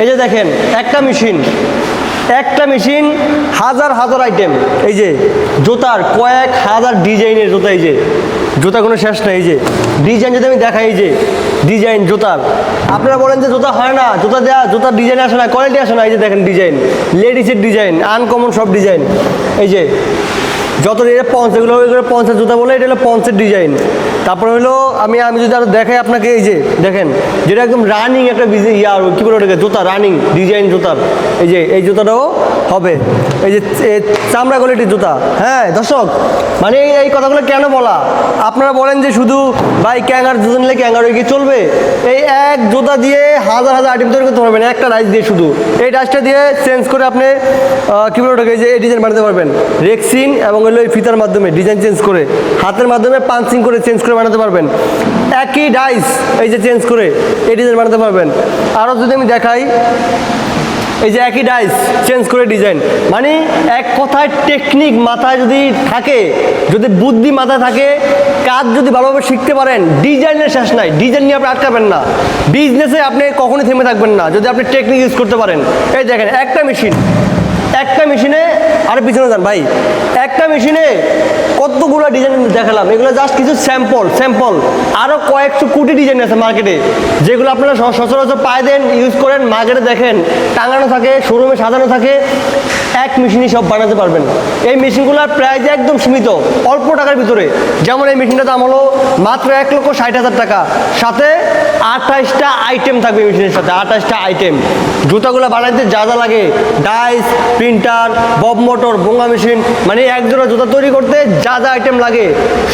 এই যে দেখেন, একটা মেশিন একটা মেশিন, হাজার হাজার আইটেম এই যে জুতার কয়েক হাজার ডিজাইনের জুতা, এই যে জুতা কোনো শেষ নাই এই যে ডিজাইন যদি আমি দেখাই, এই যে ডিজাইন জুতার আপনারা বলেন যে জুতা হয় না, জুতা দেওয়া জুতার ডিজাইন আসে না কোয়ালিটি আসে না, এই যে দেখেন ডিজাইন লেডিসের ডিজাইন আনকমন সব ডিজাইন। এই যে যত পঞ্চ এগুলো এগুলো পঞ্চের জুতা বলে, এটা হলো পঞ্চের ডিজাইন তারপরে হলো, আমি আমি যদি আরও দেখাই আপনাকে, এই যে, দেখেন, যেটা একদম রানিং একটা ইয়ার কী বলে ওটাকে, জুতা রানিং ডিজাইন জুতার। এই যে, এই জুতাটাও হবে। এই যে চামড়া কোয়ালিটির জুতা। হ্যাঁ দর্শক মানে এই- কথাগুলো কেন বলা? আপনারা বলেন যে শুধু ভাই ক্যাঙ্গার জুতো নিলে ক্যাঙ্গার গিয়ে চলবে? এই এক জুতা দিয়ে হাজার হাজার আইটেম তৈরি করতে পারবেন, একটা ডাইস দিয়ে শুধু। এই ডাইসটা দিয়ে চেঞ্জ করে আপনি কী বলে ওটাকে যে ডিজাইন বানাতে পারবেন। রেক্সিন এবং হলো এই ফিতার মাধ্যমে ডিজাইন চেঞ্জ করে, হাতের মাধ্যমে পাঞ্চিং করে চেঞ্জ করে বানাতে পারবেন। একই ডাইস এই যে চেঞ্জ করে, এই ডিজাইন বানাতে পারবেন। আরও যদি আমি দেখাই এই যে একই ডাইস চেঞ্জ করে ডিজাইন মানে এক কথায় টেকনিক মাথায় যদি থাকে, যদি বুদ্ধি মাথায় থাকে, কাজ যদি ভালোভাবে শিখতে পারেন ডিজাইনের শেষ নাই। ডিজাইন নিয়ে আপনি আটকাবেন না। বিজনেসে আপনি কখনোই থেমে থাকবেন না, যদি আপনি টেকনিক ইউজ করতে পারেন। এই দেখেন, একটা মেশিন একটা মেশিনে আরে পিছনে যান, ভাই। একটা মেশিনে কতগুলো ডিজাইন দেখালাম। এগুলো জাস্ট কিছু স্যাম্পল স্যাম্পল আরও কয়েকশো কোটি ডিজাইন আছে মার্কেটে যেগুলো আপনারা সচরাচর পায়ে দেন ইউজ করেন মার্কেটে দেখেন, টাঙানো থাকে শোরুমে সাজানো থাকে, এক মেশিনই সব বানাতে পারবেন। এই মেশিনগুলোর প্রাইস একদম সীমিত, অল্প টাকার ভিতরে। যেমন এই মেশিনটার দাম হলো মাত্র এক লক্ষ ষাট হাজার টাকা। সাথে আঠাশটা আইটেম থাকবে মেশিনের সাথে, আঠাশটা আইটেম জুতাগুলো বানাইতে যা যা লাগে ডাইস প্রিন্টার বব মোটর বোঙা মেশিন মানে এক জোড়া জুতা তৈরি করতে যা যা আইটেম লাগে,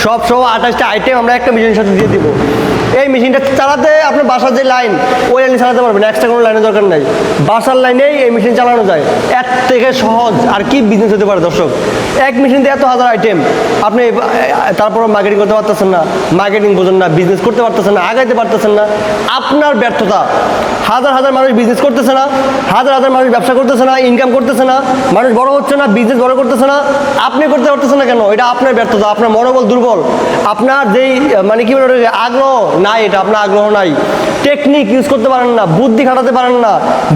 সব সহ আঠাশটা আইটেম আমরা একটা মিশনের সাথে দিয়ে দিব। এই মেশিনটা চালাতে আপনার বাসার যে লাইন ওই লাইনে চালাতে পারবেন এক্সট্রা কোনো লাইনের দরকার নাই। বাসার লাইনেই এই মেশিন চালানো যায়। এর থেকে সহজ আর কি বিজনেস হতে পারে দর্শক? এক মেশিন দিয়ে এত হাজার আইটেম আপনি তারপর মার্কেটিং করতে পারতেছেন না মার্কেটিং বোঝেন না বিজনেস করতে পারতেছেন না, আগাইতে পারতেছেন না। আপনার ব্যর্থতা, হাজার হাজার মানুষ বিজনেস করতেছে না, হাজার হাজার মানুষ ব্যবসা করতেছে না ইনকাম করতেছে না, মানুষ বড় হচ্ছে না বিজনেস বড় করতেছে না, আপনি করতে পারতেছেন না কেন? এটা আপনার ব্যর্থতা, আপনার মনোবল দুর্বল। আপনার যেই মানে কি বলে আগ্রহ নাই এটা আপনার আগ্রহ নাই। টেকনিক ইউজ করতে পারেন না, বুদ্ধি খাটাতে পারেন না।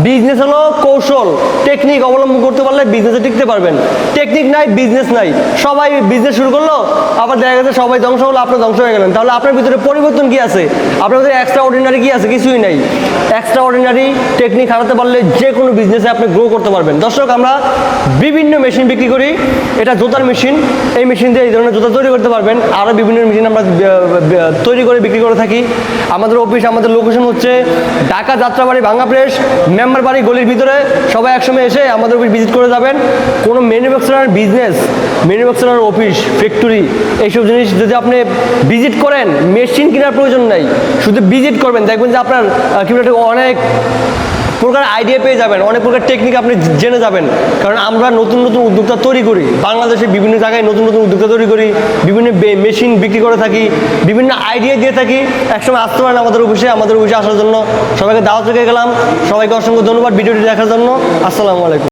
বিজনেস হলো কৌশল। টেকনিক অবলম্বন করতে পারলে বিজনেসে টিকতে পারবেন। টেকনিক নাই, বিজনেস নাই। সবাই বিজনেস শুরু করল, আবার দেখা গেছে সবাই ধ্বংস হলো, আপনি ধ্বংস হয়ে গেলেন। তাহলে আপনার ভিতরে পরিবর্তন কি আছে? আপনার ভিতরে এক্সট্রা অর্ডিনারি কি আছে? কিছুই নাই। এক্সট্রা অর্ডিনারি টেকনিক হারাতে পারলে যে কোনো বিজনেসে আপনি গ্রো করতে পারবেন। দর্শক, আমরা বিভিন্ন মেশিন বিক্রি করি। এটা জুতার মেশিন। এই মেশিন দিয়ে এই ধরনের জুতা তৈরি করতে পারবেন। আরও বিভিন্ন মেশিন আমরা তৈরি করে বিক্রি করে থাকি। আমাদের অফিস আমাদের লোকেশন হচ্ছে ঢাকা যাত্রাবাড়ি ভাঙ্গা প্রেস মেম্বার বাড়ি গলির ভিতরে। সবাই একসময় এসে আমাদের অফিস ভিজিট করে যাবেন। কোনো manufacturer business manufacturer office factory এইসব জিনিস যদি আপনি ভিজিট করেন মেশিন কেনার প্রয়োজন নাই। শুধু ভিজিট করবেন, দেখবেন যে আপনার কি অনেক প্রকার আইডিয়া পেয়ে যাবেন, অনেক প্রকার টেকনিক আপনি জেনে যাবেন। কারণ আমরা নতুন নতুন উদ্যোক্তা তৈরি করি। বাংলাদেশে বিভিন্ন জায়গায় নতুন নতুন উদ্যোক্তা তৈরি করি, বিভিন্ন মেশিন বিক্রি করে থাকি, বিভিন্ন আইডিয়া দিয়ে থাকি। একসময় আসতে পারেন আমাদের অফিসে আমাদের অফিসে আসার জন্য সবাইকে দাওয়াত রেখে গেলাম। সবাইকে অসংখ্য ধন্যবাদ ভিডিওটি দেখার জন্য। আসসালামু আলাইকুম।